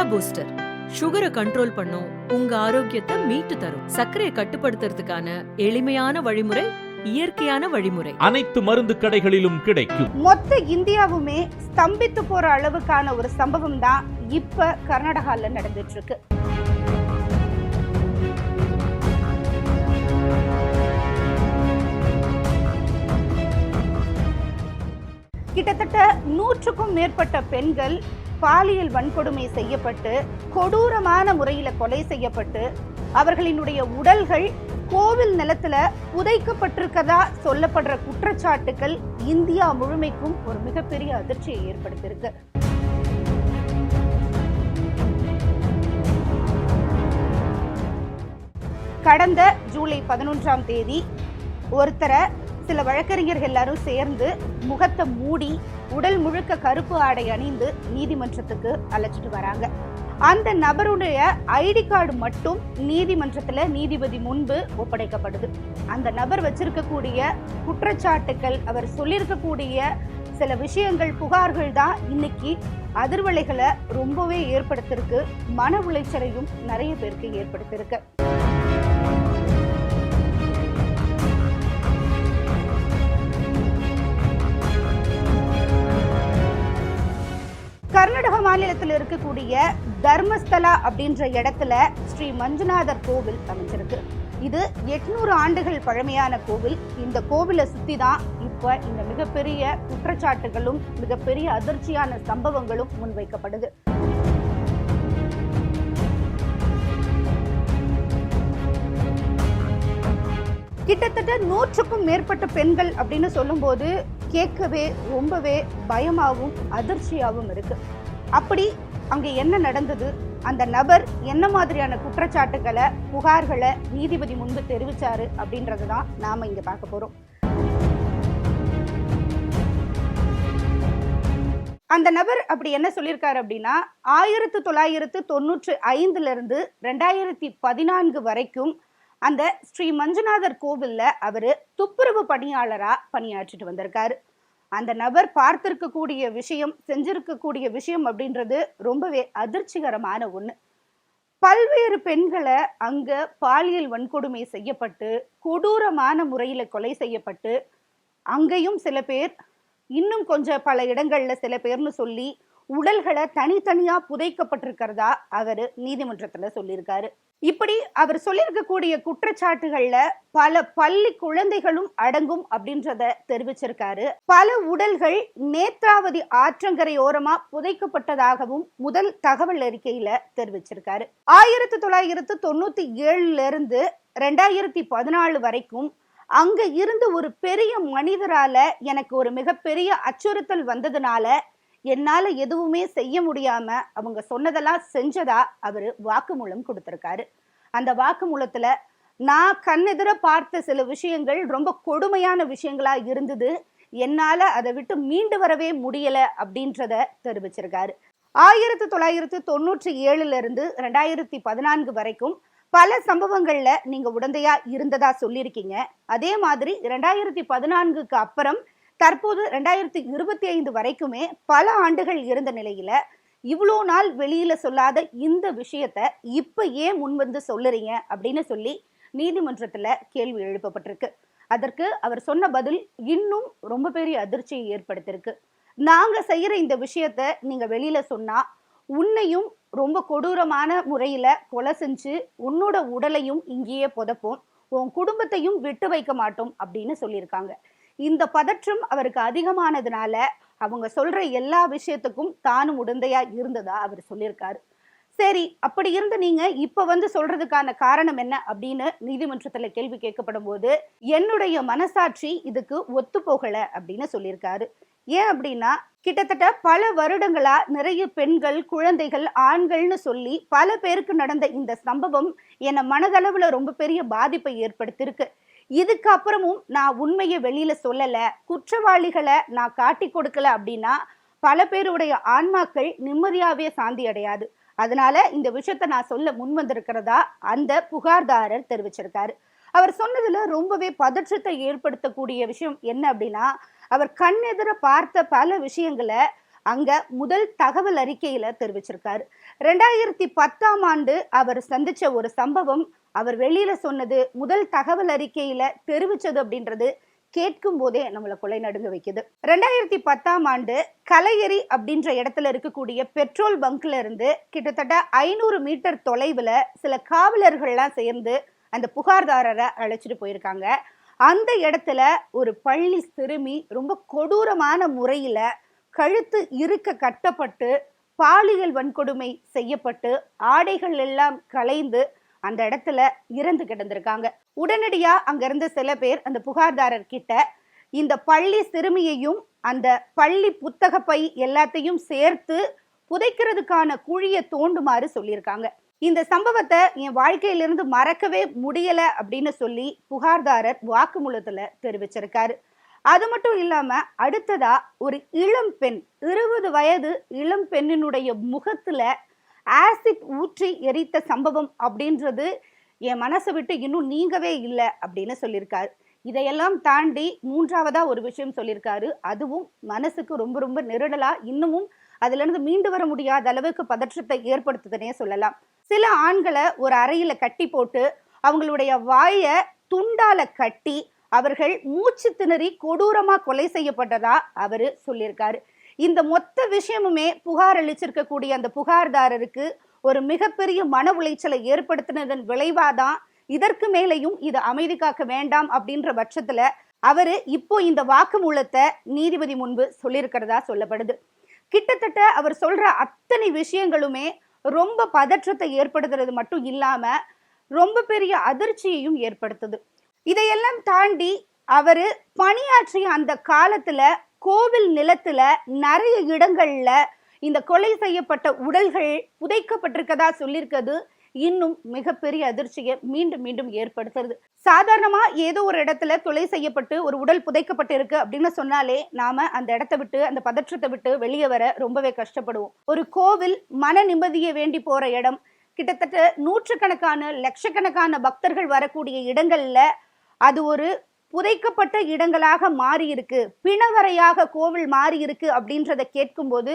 Jaya booster சுகரை control பண்ணும் உங்க ஆரோக்கியத்தை மீட்டு தரும். சர்க்கரையை கட்டுப்படுத்துறதுக்கான எளிமையான வழிமுறை இயற்கையான வழிமுறை. அனைத்து மருந்து கடைகளிலும் கிடைக்கும். மொத்த இந்தியாவுமே ஸ்தம்பித்து போற அளவுக்கான ஒரு சம்பவம் தான் இப்ப கர்நாடகால நடந்துட்டு இருக்கு கிட்டத்தட்ட நூற்றுக்கும் மேற்பட்ட பெண்கள் பாலியல் வன்கொடுமை செய்யப்பட்டு கொடூரமான முறையில் கொலை செய்யப்பட்டு அவர்களினுடைய உடல்கள் கோவில் நிலத்துல புதைக்கப்பட்டிருக்கதா சொல்லப்படுற குற்றச்சாட்டுகள் இந்தியா முழுமைக்கும் ஒரு மிகப்பெரிய அதிர்ச்சியை ஏற்படுத்தியிருக்கு. கடந்த ஜூலை பதினொன்றாம் தேதி ஒருத்தரை சில வழக்கறிஞர்கள் எல்லாரும் சேர்ந்து முகத்தை மூடி உடல் முழுக்க கருப்பு ஆடை அணிந்து நீதிமன்றத்துக்கு அழைச்சிட்டு வராங்க. அந்த நபருடைய ஐடி கார்டு மட்டும் நீதிமன்றத்தில் நீதிபதி முன்பு ஒப்படைக்கப்படுது. அந்த நபர் வச்சிருக்கக்கூடிய குற்றச்சாட்டுக்கள் அவர் சொல்லியிருக்கக்கூடிய சில விஷயங்கள் புகார்கள் தான் இன்னைக்கு அதிர்வலைகளை ரொம்பவே ஏற்படுத்திருக்கு. மன உளைச்சலையும் நிறைய பேருக்கு ஏற்படுத்தியிருக்கு மாநிலத்தில் இருக்கக்கூடிய தர்மஸ்தலா அப்படின்ற இடத்துல ஸ்ரீ மஞ்சுநாதர் கோவில் அமைஞ்சிருக்கு. இது எட்நூறு ஆண்டுகள் பழமையான கோவில். இந்த கோவிலை சுற்றி தான் இப்போ இந்த மிகப்பெரிய குற்றச்சாட்டுகளும் மிகப்பெரிய அதிர்ச்சியான சம்பவங்களும் முன்வைக்கப்படுது. கிட்டத்தட்ட நூற்றுக்கும் மேற்பட்ட பெண்கள் அப்படின்னு சொல்லும்போது கேட்கவே ரொம்பவே பயமாகவும் அதிர்ச்சியாகவும் இருக்கு. அப்படி அங்கே என்ன நடந்தது? அந்த நபர் என்ன மாதிரியான குற்றச்சாட்டுகளை புகார்களை நீதிபதி முன்பு தெரிவித்தார் அப்படின்றது தான் நாம் இங்கே பார்க்க போகிறோம் அந்த நபர் அப்படி என்ன சொல்லியிருக்காரு அப்படின்னா ஆயிரத்து தொள்ளாயிரத்து தொண்ணூற்று ஐந்துலேருந்து ரெண்டாயிரத்தி பதினான்கு வரைக்கும் அந்த ஸ்ரீ மஞ்சுநாதர் கோவிலில் அவர் துப்புரவு பணியாளராக பணியாற்றிட்டு வந்திருக்காரு. அந்த நபர் பார்த்திருக்கக்கூடிய விஷயம் செஞ்சிருக்கக்கூடிய விஷயம் அப்படின்றது ரொம்பவே அதிர்ச்சிகரமான ஒன்று பல்வேறு பெண்களை அங்க பாலியல் வன்கொடுமை செய்யப்பட்டு கொடூரமான முறையில கொலை செய்யப்பட்டு அங்கேயும் சில பேர் இன்னும் கொஞ்சம் பல இடங்கள்ல சில பேர்னு சொல்லி உடல்களை தனித்தனியா புதைக்கப்பட்டிருக்கிறதா அவர் நீதிமன்றத்துல சொல்லியிருக்காரு. இப்படி அவர் சொல்லியிருக்கக்கூடிய குற்றச்சாட்டுகள்ல பல பள்ளி குழந்தைகளும் அடங்கும் அப்படின்றத தெரிவிச்சிருக்காரு. பல உடல்கள் நேத்ராவதி ஆற்றங்கரையோரமா புதைக்கப்பட்டதாகவும் முதல் தகவல் அறிக்கையில தெரிவிச்சிருக்காரு. ஆயிரத்தி தொள்ளாயிரத்து தொண்ணூத்தி ஏழுல இருந்து ரெண்டாயிரத்தி பதினாலு வரைக்கும் அங்க இருந்து ஒரு பெரிய மனிதரால எனக்கு ஒரு மிகப்பெரிய அச்சுறுத்தல் வந்ததுனால என்னால எதுவுமே செய்ய முடியாம அவங்க சொன்னதெல்லாம் செஞ்சதா அவரு வாக்குமூலம் கொடுத்திருக்காரு. அந்த வாக்குமூலத்துல நான் கண்ணெதிர பார்த்த சில விஷயங்கள் ரொம்ப கொடுமையான விஷயங்களா இருந்தது. என்னால அதை விட்டு மீண்டு வரவே முடியல அப்படின்றத தெரிவிச்சிருக்காரு. ஆயிரத்தி தொள்ளாயிரத்தி தொண்ணூற்றி ஏழுல இருந்து ரெண்டாயிரத்தி பதினான்கு வரைக்கும் பல சம்பவங்கள்ல நீங்க உடந்தையா இருந்ததா சொல்லியிருக்கீங்க. அதே மாதிரி ரெண்டாயிரத்தி பதினான்குக்கு அப்புறம் தற்போது ரெண்டாயிரத்தி இருபத்தி ஐந்து வரைக்குமே பல ஆண்டுகள் இருந்த நிலையில இவ்வளோ நாள் வெளியில சொல்லாத இந்த விஷயத்த இப்ப ஏன் முன் வந்து சொல்லுறீங்க அப்படின்னு சொல்லி நீதிமன்றத்துல கேள்வி எழுப்பப்பட்டிருக்கு. அதற்கு அவர் சொன்ன பதில் இன்னும் ரொம்ப பெரிய அதிர்ச்சியை ஏற்படுத்தியிருக்கு. நாங்க செய்யற இந்த விஷயத்த நீங்க வெளியில சொன்னா உன்னையும் ரொம்ப கொடூரமான முறையில கொலை செஞ்சு உன்னோட உடலையும் இங்கேயே புதைப்போம் உன் குடும்பத்தையும் விட்டு வைக்க மாட்டோம் அப்படின்னு சொல்லியிருக்காங்க. இந்த பதற்றம் அவருக்கு அதிகமானதுனால அவங்க சொல்ற எல்லா விஷயத்துக்கும் தானும் உடந்தையா இருந்ததா அவர் சொல்லியிருக்காரு. சரி அப்படி இருந்து நீங்க இப்ப வந்து சொல்றதுக்கான காரணம் என்ன அப்படின்னு நீதிமன்றத்துல கேள்வி கேட்கப்படும் போது என்னுடைய மனசாட்சி இதுக்கு ஒத்து போகல அப்படின்னு சொல்லியிருக்காரு. ஏன் அப்படின்னா கிட்டத்தட்ட பல வருடங்களா நிறைய பெண்கள் குழந்தைகள் ஆண்கள்னு சொல்லி பல பேருக்கு நடந்த இந்த சம்பவம் என்னை மனதளவுல ரொம்ப பெரிய பாதிப்பை ஏற்படுத்தியிருக்கு. இதுக்கப்புறமும் நான் உண்மையை வெளியில சொல்லல. குற்றவாளிகளை நான் காட்டி கொடுக்கல அப்படின்னா பல பேருடைய ஆன்மாக்கள் நிம்மதியாவே சாந்தி அடையாது. அதனால இந்த விஷயத்த நான் சொல்ல முன் வந்திருக்கிறதா அந்த புகார்தாரர் தெரிவிச்சிருக்காரு. அவர் சொன்னதுல ரொம்பவே பதற்றத்தை ஏற்படுத்தக்கூடிய விஷயம் என்ன அப்படின்னா அவர் கண்ணெதிர பார்த்த பல விஷயங்களை அங்க முதல் தகவல் அறிக்கையில தெரிவிச்சிருக்காரு. ரெண்டாயிரத்தி பத்தாம் ஆண்டு அவர் சந்திச்ச ஒரு சம்பவம் அவர் வெளியில சொன்னது முதல் தகவல் அறிக்கையில தெரிவிச்சது அப்படின்றது கேட்கும் போதே நம்மளை கொலை நடுங்க வைக்குது. ரெண்டாயிரத்தி பத்தாம் ஆண்டு கலையரி அப்படின்ற இடத்துல இருக்கக்கூடிய பெட்ரோல் பங்க்ல இருந்து கிட்டத்தட்ட ஐநூறு மீட்டர் தொலைவுல சில காவலர்கள்லாம் சேர்ந்து அந்த புகார்தாரரை அழைச்சிட்டு போயிருக்காங்க. அந்த இடத்துல ஒரு பள்ளி சிறுமி ரொம்ப கொடூரமான முறையில கழுத்து இருக்க கட்டப்பட்டு பாலியல் வன்கொடுமை செய்யப்பட்டு ஆடைகள் எல்லாம் கலைந்து அந்த இடத்துல இறந்து கிடந்திருக்காங்க. உடனடியா அங்க இருந்த சில பேர் அந்த புகார்தாரர் கிட்ட இந்த பள்ளி சிறுமியையும் அந்த பள்ளி புத்தக பை எல்லாத்தையும் சேர்த்து புதைக்கிறதுக்கான குழியை தோண்டுமாறு சொல்லியிருக்காங்க. இந்த சம்பவத்தை என் வாழ்க்கையிலிருந்து மறக்கவே முடியல அப்படின்னு சொல்லி புகார்தாரர் வாக்குமூலத்துல தெரிவிச்சிருக்காரு. அது மட்டும் இல்லாம அடுத்ததா ஒரு இளம் பெண் இருபது வயது இளம் பெண்ணினுடைய முகத்துல ஆசிட் ஊற்றி எரித்த சம்பவம் அப்படின்றது என் மனசை விட்டு இன்னும் நீங்கவே இல்லை அப்படின்னு சொல்லியிருக்காரு. இதையெல்லாம் தாண்டி மூன்றாவதா ஒரு விஷயம் சொல்லியிருக்காரு. அதுவும் மனசுக்கு ரொம்ப ரொம்ப நெருடலா இன்னமும் அதுலேருந்து மீண்டு வர முடியாத அளவுக்கு பதற்றத்தை ஏற்படுத்துதுன்னே சொல்லலாம். சில ஆண்களை ஒரு அறையில கட்டி போட்டு அவங்களுடைய வாயை துண்டால கட்டி அவர்கள் மூச்சு திணறி கொடூரமா கொலை செய்யப்பட்டதா அவரு சொல்லியிருக்காரு. இந்த மொத்த விஷயமுமே புகார் அளிச்சிருக்கக்கூடிய அந்த புகார்தாரருக்கு ஒரு மிகப்பெரிய மன உளைச்சலை ஏற்படுத்தினதன் விளைவாதான் இதற்கு மேலையும் இது அமைதி காக்க வேண்டாம் அப்படின்ற பட்சத்துல அவரு இப்போ இந்த வாக்குமூலத்தை நீதிபதி முன்பு சொல்லியிருக்கிறதா சொல்லப்படுது. கிட்டத்தட்ட அவர் சொல்ற அத்தனை விஷயங்களுமே ரொம்ப பதற்றத்தை ஏற்படுத்துறது மட்டும் இல்லாம ரொம்ப பெரிய அதிர்ச்சியையும் ஏற்படுத்துது. இதையெல்லாம் தாண்டி அவரு பணியாற்றிய அந்த காலத்துல கோவில் நிலத்துல நிறைய இடங்கள்ல இந்த கொலை செய்யப்பட்ட உடல்கள் புதைக்கப்பட்டிருக்கதா சொல்லியிருக்கிறது. இன்னும் மிகப்பெரிய அதிர்ச்சியை மீண்டும் மீண்டும் ஏற்படுத்துறது. சாதாரணமா ஏதோ ஒரு இடத்துல கொலை செய்யப்பட்டு ஒரு உடல் புதைக்கப்பட்டிருக்கு அப்படின்னு சொன்னாலே நாம அந்த இடத்த விட்டு அந்த பதற்றத்தை விட்டு வெளியே வர ரொம்பவே கஷ்டப்படுவோம். ஒரு கோவில் மன நிம்மதியை வேண்டி போற இடம் கிட்டத்தட்ட நூற்றுக்கணக்கான லட்சக்கணக்கான பக்தர்கள் வரக்கூடிய இடங்கள்ல அது ஒரு புதைக்கப்பட்ட இடங்களாக மாறியிருக்கு. பிணவரையாக கோவில் மாறியிருக்கு அப்படின்றத கேட்கும்போது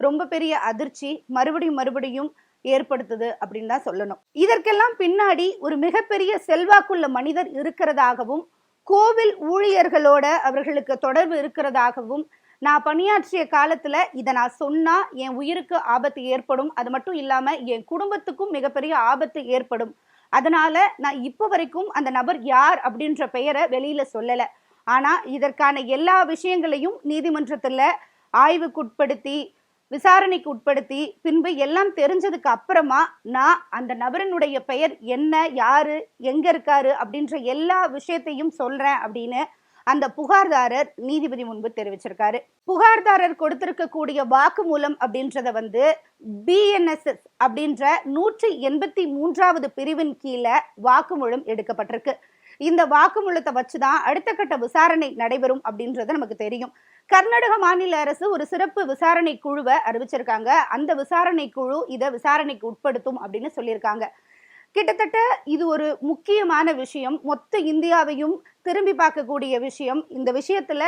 ரொம்ப பெரிய அதிர்ச்சி மறுபடியும் மறுபடியும் ஏற்படுத்துது அப்படின்னு தான் சொல்லணும். இதற்கெல்லாம் பின்னாடி ஒரு மிகப்பெரிய செல்வாக்குள்ள மனிதர் இருக்கிறதாகவும் கோவில் ஊழியர்களோட அவர்களுக்கு தொடர்பு இருக்கிறதாகவும் நான் பணியாற்றிய காலத்துல இதை நான் சொன்னா என் உயிருக்கு ஆபத்து ஏற்படும். அது மட்டும் இல்லாம என் குடும்பத்துக்கும் மிகப்பெரிய ஆபத்து ஏற்படும். அதனால நான் இப்போ வரைக்கும் அந்த நபர் யார் அப்படின்ற பெயரை வெளியில சொல்லல. ஆனா இதற்கான எல்லா விஷயங்களையும் நீதிமன்றத்துல ஆய்வுக்குட்படுத்தி விசாரணைக்கு உட்படுத்தி பின்பு எல்லாம் தெரிஞ்சதுக்கு அப்புறமா நான் அந்த நபரினுடைய பெயர் என்ன யாரு எங்க இருக்காரு அப்படின்ற எல்லா விஷயத்தையும் சொல்றேன் அப்படின்னு அந்த புகார்தாரர் நீதிபதி முன்பு தெரிவிச்சிருக்காரு. புகார்தாரர் கொடுத்திருக்கக்கூடிய வாக்குமூலம் அப்படின்றத வந்து பிஎன்எஸ்எஸ் அப்படின்ற நூற்றி எண்பத்தி மூன்றாவது பிரிவின் கீழே வாக்குமூலம் எடுக்கப்பட்டிருக்கு. இந்த வாக்குமூலத்தை வச்சுதான் அடுத்த கட்ட விசாரணை நடைபெறும் அப்படின்றது நமக்கு தெரியும். கர்நாடக மாநில அரசு ஒரு சிறப்பு விசாரணை குழுவை அறிவிச்சிருக்காங்க. அந்த விசாரணை குழு இதை விசாரணைக்கு உட்படுத்தும் அப்படின்னு சொல்லியிருக்காங்க. கிட்டத்தட்ட இது ஒரு முக்கியமான விஷயம். மொத்த இந்தியாவையும் திரும்பி பார்க்கக்கூடிய விஷயம். இந்த விஷயத்துல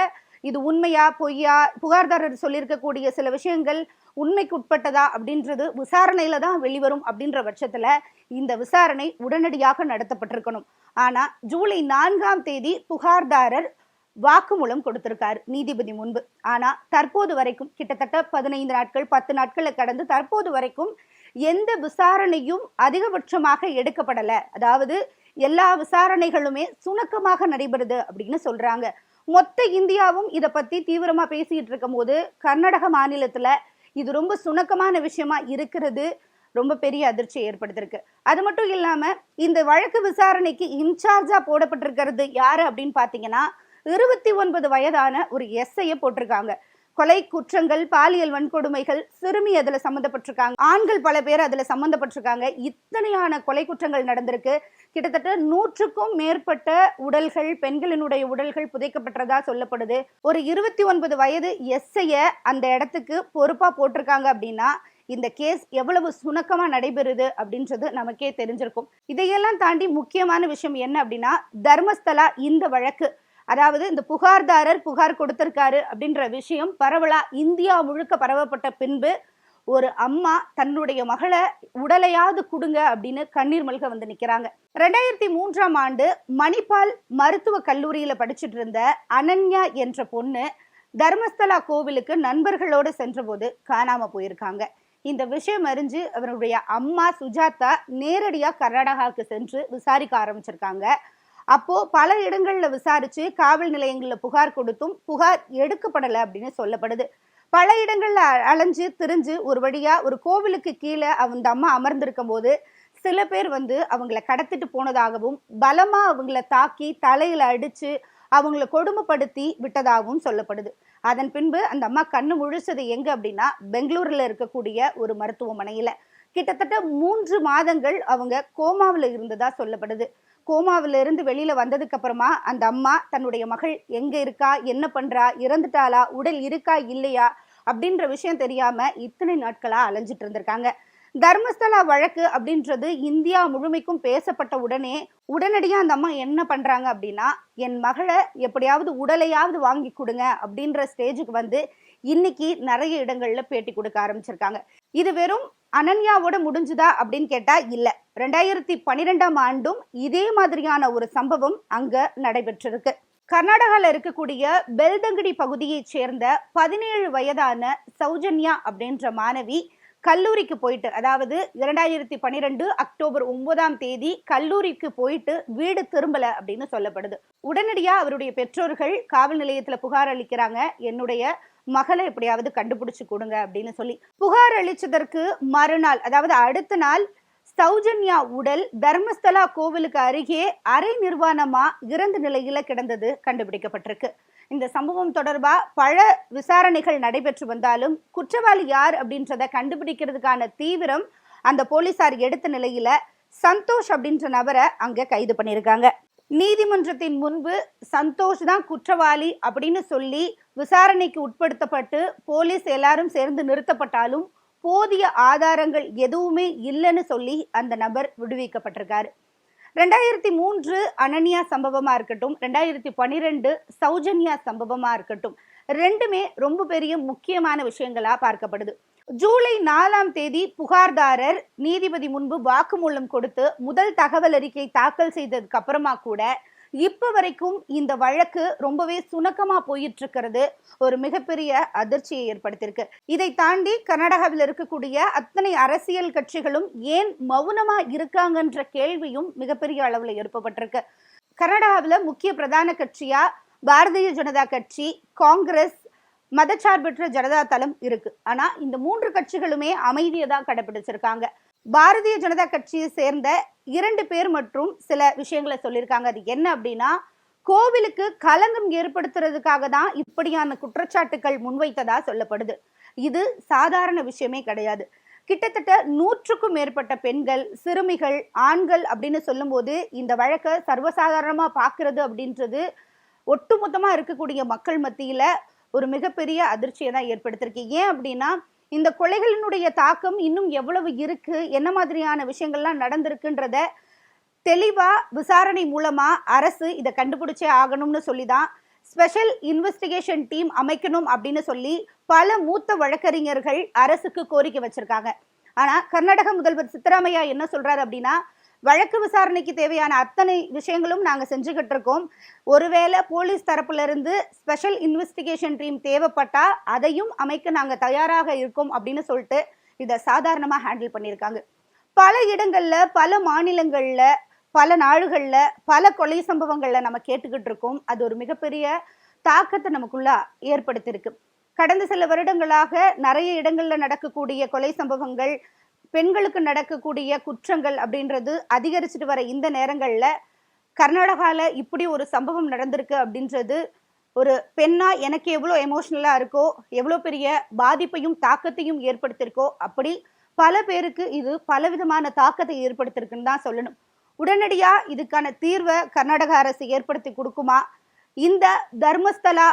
இது உண்மையா பொய்யா புகார்தாரர் சொல்லியிருக்கக்கூடிய சில விஷயங்கள் உண்மைக்கு உட்பட்டதா அப்படின்றது விசாரணையில தான் வெளிவரும் அப்படின்ற பட்சத்துல இந்த விசாரணை உடனடியாக நடத்தப்பட்டிருக்கணும். ஆனா ஜூலை நான்காம் தேதி புகார்தாரர் வாக்குமூலம் கொடுத்திருக்காரு நீதிபதி முன்பு. ஆனா தற்போது வரைக்கும் கிட்டத்தட்ட பதினைந்து நாட்கள் பத்து நாட்களை கடந்து தற்போது வரைக்கும் எந்த விசாரணையும் அதிகபட்சமாக எடுக்கப்படல. அதாவது எல்லா விசாரணைகளுமே சுணக்கமாக நடைபெறுது அப்படின்னு சொல்றாங்க. மொத்த இந்தியாவும் இதை பத்தி தீவிரமா பேசிட்டு இருக்கும் போது கர்நாடக மாநிலத்துல இது ரொம்ப சுணக்கமான விஷயமா இருக்கிறது ரொம்ப பெரிய அதிர்ச்சியை ஏற்படுத்திருக்கு அது மட்டும் இல்லாம இந்த வழக்கு விசாரணைக்கு இன்சார்ஜா போடப்பட்டிருக்கிறது யாரு அப்படின்னு பாத்தீங்கன்னா இருபத்தி ஒன்பது வயதான ஒரு எஸ்ஐய போட்டிருக்காங்க. கொலை குற்றங்கள் பாலியல் வன்கொடுமைகள் சிறுமி அதுல சம்மந்தப்பட்டிருக்காங்க. ஆண்கள் பல பேர் அதுல சம்மந்தப்பட்டிருக்காங்க. இத்தனையான கொலை குற்றங்கள் நடந்திருக்கு. கிட்டத்தட்ட நூற்றுக்கும் மேற்பட்ட உடல்கள் பெண்களினுடைய உடல்கள் புதைக்கப்பட்டதா சொல்லப்படுது. ஒரு இருபத்தி ஒன்பது வயது எஸ்ஐய அந்த இடத்துக்கு பொறுப்பா போட்டிருக்காங்க அப்படின்னா இந்த கேஸ் எவ்வளவு சுணக்கமா நடைபெறுது அப்படின்றது நமக்கே தெரிஞ்சிருக்கும். இதையெல்லாம் தாண்டி முக்கியமான விஷயம் என்ன அப்படின்னா தர்மஸ்தலா இந்த வழக்கு. அதாவது இந்த புகார்தாரர் புகார் கொடுத்திருக்காரு அப்படின்ற விஷயம் பரவலா இந்தியா முழுக்க பரவப்பட்ட பின்பு ஒரு அம்மா தன்னுடைய மகளை உடலையாவது கொடுங்க அப்படின்னு கண்ணீர் மல்க வந்து நிக்கிறாங்க. ரெண்டாயிரத்தி மூன்றாம் ஆண்டு மணிப்பால் மருத்துவ கல்லூரியில படிச்சுட்டு இருந்த அனன்யா என்ற பொண்ணு தர்மஸ்தலா கோவிலுக்கு நண்பர்களோடு சென்றபோது காணாம போயிருக்காங்க. இந்த விஷயம் அறிஞ்சு அவருடைய அம்மா சுஜாதா நேரடியாக கர்நாடகாவுக்கு சென்று விசாரிக்க ஆரம்பிச்சிருக்காங்க. அப்போ பல இடங்கள்ல விசாரிச்சு காவல் நிலையங்கள்ல புகார் கொடுத்தும் புகார் எடுக்கப்படலை அப்படின்னு சொல்லப்படுது. பல இடங்கள்ல அ- அலைஞ்சு திரிஞ்சு ஒரு வழியா ஒரு கோவிலுக்கு கீழே அந்த அம்மா அமர்ந்திருக்கும் போது சில பேர் வந்து அவங்கள கடத்திட்டு போனதாகவும் பலமா அவங்கள தாக்கி தலையில அடிச்சு அவங்கள கொடுமைப்படுத்தி விட்டதாகவும் சொல்லப்படுது. அதன் பின்பு அந்த அம்மா கண்ணு முழிச்சது எங்க அப்படின்னா பெங்களூர்ல இருக்கக்கூடிய ஒரு மருத்துவமனையில. கிட்டத்தட்ட மூன்று மாதங்கள் அவங்க கோமாவில் இருந்ததா சொல்லப்படுது. கோமாவிலிருந்து வெளியில் வெளியில வந்ததுக்கு அப்புறமா அந்த அம்மா தன்னுடைய மகள் எங்க இருக்கா? என்ன பண்றா? இறந்துட்டாளா? உடல் இருக்கா? இல்லையா? அப்படின்ற விஷயம் தெரியாம இத்தனை நாட்களா அலைஞ்சிட்டு இருந்திருக்காங்க. தர்மஸ்தலா வழக்கு அப்படின்றது இந்தியா முழுமைக்கும் பேசப்பட்ட உடனே உடனடியாக அந்த அம்மா என்ன பண்ணுறாங்க அப்படின்னா என் மகளை எப்படியாவது உடலையாவது வாங்கி கொடுங்க அப்படின்ற ஸ்டேஜுக்கு வந்து இன்னைக்கு நிறைய இடங்கள்ல பேட்டி கொடுக்க ஆரம்பிச்சிருக்காங்க. இது வெறும் அனன்யாவோட முடிஞ்சுதா அப்படின்னு கேட்டா இல்ல. ரெண்டாயிரத்தி பன்னிரெண்டாம் ஆண்டும் இதே மாதிரியான ஒரு சம்பவம் அங்க நடைபெற்றிருக்கு. கர்நாடகால இருக்கக்கூடிய பெல்தங்கடி பகுதியைச் சேர்ந்த பதினேழு வயதான சௌஜன்யா அப்படின்ற மாணவி கல்லூரிக்கு போயிட்டு அதாவது இரண்டாயிரத்தி பன்னிரெண்டு அக்டோபர் ஒன்பதாம் தேதி கல்லூரிக்கு போயிட்டு வீடு திரும்பல அப்படின்னு சொல்லப்படுது. உடனடியா அவருடைய பெற்றோர்கள் காவல் நிலையத்துல புகார் அளிக்கிறாங்க. என்னுடைய மகளை எப்படியாவது கண்டுபிடிச்சு கொடுங்க அப்படின்னு சொல்லி புகார் அளிச்சதற்கு மறுநாள் அதாவது அடுத்த நாள் சௌஜன்யா உடல் தர்மஸ்தலா கோவிலுக்கு அருகே அரை நிர்வாணமா இறந்த நிலையில கிடந்தது கண்டுபிடிக்கப்பட்டிருக்கு. இந்த சம்பவம் தொடர்பா பல விசாரணைகள் நடைபெற்று வந்தாலும் குற்றவாளி யார் அப்படின்றத கண்டுபிடிக்கிறதுக்கான தீவிரம் அந்த போலீசார் எடுத்த நிலையில சந்தோஷ் அப்படின்ற நபரை அங்க கைது பண்ணியிருக்காங்க. நீதிமன்றத்தின் முன்பு சந்தோஷ் தான் குற்றவாளி அப்படின்னு சொல்லி விசாரணைக்கு உட்படுத்தப்பட்டு போலீஸ் எல்லாரும் சேர்ந்து நிறுத்தப்பட்டாலும் போதிய ஆதாரங்கள் எதுவுமே இல்லைன்னு சொல்லி அந்த நபர் விடுவிக்கப்பட்டிருக்காரு. ரெண்டாயிரத்தி மூன்று அனன்யா சம்பவமா இருக்கட்டும் ரெண்டாயிரத்தி பன்னிரெண்டு சௌஜன்யா சம்பவமா இருக்கட்டும் ரெண்டுமே ரொம்ப பெரிய முக்கியமான விஷயங்களா பார்க்கப்படுது. ஜூலை நாலாம் தேதி புகார்தாரர் நீதிபதி முன்பு வாக்குமூலம் கொடுத்து முதல் தகவல் அறிக்கை தாக்கல் செய்ததுக்கு அப்புறமா கூட இப்போ வரைக்கும் இந்த வழக்கு ரொம்பவே சுணக்கமாக போயிட்டு இருக்கிறது ஒரு மிகப்பெரிய அதிர்ச்சியை ஏற்படுத்தியிருக்கு. இதை தாண்டி கர்நாடகாவில் இருக்கக்கூடிய அத்தனை அரசியல் கட்சிகளும் ஏன் மௌனமாக இருக்காங்கன்ற கேள்வியும் மிகப்பெரிய அளவில் எழுப்பப்பட்டிருக்கு. கர்நாடகாவில் முக்கிய பிரதான கட்சியாக பாரதிய ஜனதா கட்சி காங்கிரஸ் மதச்சார்பற்ற ஜனதா தளம் இருக்கு. ஆனா இந்த மூன்று கட்சிகளுமே அமைதியை தான் கடைபிடிச்சிருக்காங்க பாரதிய ஜனதா கட்சியை சேர்ந்த இரண்டு பேர் மற்றும் சில விஷயங்களை சொல்லியிருக்காங்க. அது என்ன அப்படின்னா கோவிலுக்கு களங்கம் ஏற்படுத்துறதுக்காக தான் இப்படியான குற்றச்சாட்டுகள் முன்வைத்ததா சொல்லப்படுது. இது சாதாரண விஷயமே கிடையாது. கிட்டத்தட்ட நூற்றுக்கும் மேற்பட்ட பெண்கள் சிறுமிகள் ஆண்கள் அப்படின்னு சொல்லும்போது இந்த வழக்கை சர்வசாதாரணமாக பார்க்கறது அப்படின்றது ஒட்டுமொத்தமாக இருக்கக்கூடிய மக்கள் மத்தியில் ஒரு மிகப்பெரிய அதிர்ச்சியை தான் ஏற்படுத்திருக்கு ஏன் அப்படின்னா இந்த கொலைகளினுடைய தாக்கம் இன்னும் எவ்வளவு இருக்கு? என்ன மாதிரியான விஷயங்கள்லாம் நடந்திருக்குன்றத தெளிவா விசாரணை மூலமா அரசு இதை கண்டுபிடிச்சே ஆகணும்னு சொல்லி தான் ஸ்பெஷல் இன்வெஸ்டிகேஷன் டீம் அமைக்கணும் அப்படின்னு சொல்லி பல மூத்த வழக்கறிஞர்கள் அரசுக்கு கோரிக்கை வச்சிருக்காங்க. ஆனா கர்நாடக முதல்வர் சித்தராமையா என்ன சொல்றாரு அப்படின்னா வழக்கு விசாரணைக்கு தேவையான அத்தனை விஷயங்களும் நாங்கள் செஞ்சுக்கிட்டு இருக்கோம் ஒருவேளை போலீஸ் தரப்புலருந்து ஸ்பெஷல் இன்வெஸ்டிகேஷன் டீம் தேவைப்பட்டால் அதையும் அமைக்க நாங்கள் தயாராக இருக்கோம் அப்படின்னு சொல்லிட்டு இதை சாதாரணமாக ஹேண்டில் பண்ணியிருக்காங்க. பல இடங்களில் பல மாநிலங்களில் பல நாடுகளில் பல கொலை சம்பவங்களில் நம்ம கேட்டுக்கிட்டு இருக்கோம் அது ஒரு மிகப்பெரிய தாக்கத்தை நமக்குள்ள ஏற்படுத்தியிருக்கு. கடந்த சில வருடங்களாக நிறைய இடங்களில் நடக்கக்கூடிய கொலை சம்பவங்கள் பெண்களுக்கு நடக்கக்கூடிய குற்றங்கள் அப்படின்றது அதிகரிச்சுட்டு வர இந்த நேரங்களில் கர்நாடகாவில் இப்படி ஒரு சம்பவம் நடந்திருக்கு அப்படின்றது ஒரு பெண்ணா எனக்கு எவ்வளோ எமோஷ்னலாக இருக்கோ எவ்வளோ பெரிய பாதிப்பையும் தாக்கத்தையும் ஏற்படுத்தியிருக்கோ அப்படி பல பேருக்கு இது பலவிதமான தாக்கத்தை ஏற்படுத்தியிருக்குன்னு தான் சொல்லணும். உடனடியாக இதுக்கான தீர்வை கர்நாடக அரசு ஏற்படுத்தி கொடுக்குமா? இந்த தர்மஸ்தலா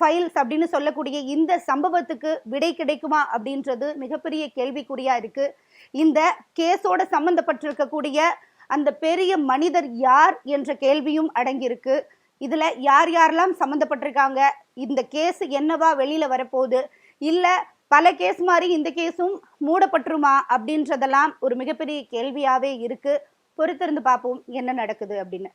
ஃபைல்ஸ் அப்படின்னு சொல்லக்கூடிய இந்த சம்பவத்துக்கு விடை கிடைக்குமா அப்படின்றது மிகப்பெரிய கேள்விக்குறியாக இருக்குது இந்த கேஸோட சம்மந்தப்பட்டிருக்கக்கூடிய அந்த பெரிய மனிதர் யார் என்ற கேள்வியும் அடங்கியிருக்கு. இதில் யார் யாரெல்லாம் சம்மந்தப்பட்டிருக்காங்க இந்த கேஸ் என்னவா வெளியில வரப்போகுது? இல்லை பல கேஸ் மாதிரி இந்த கேஸும் மூடப்பட்டுருமா? அப்படின்றதெல்லாம் ஒரு மிகப்பெரிய கேள்வியாகவே இருக்கு. பொறுத்திருந்து பார்ப்போம் என்ன நடக்குது அப்படின்னு.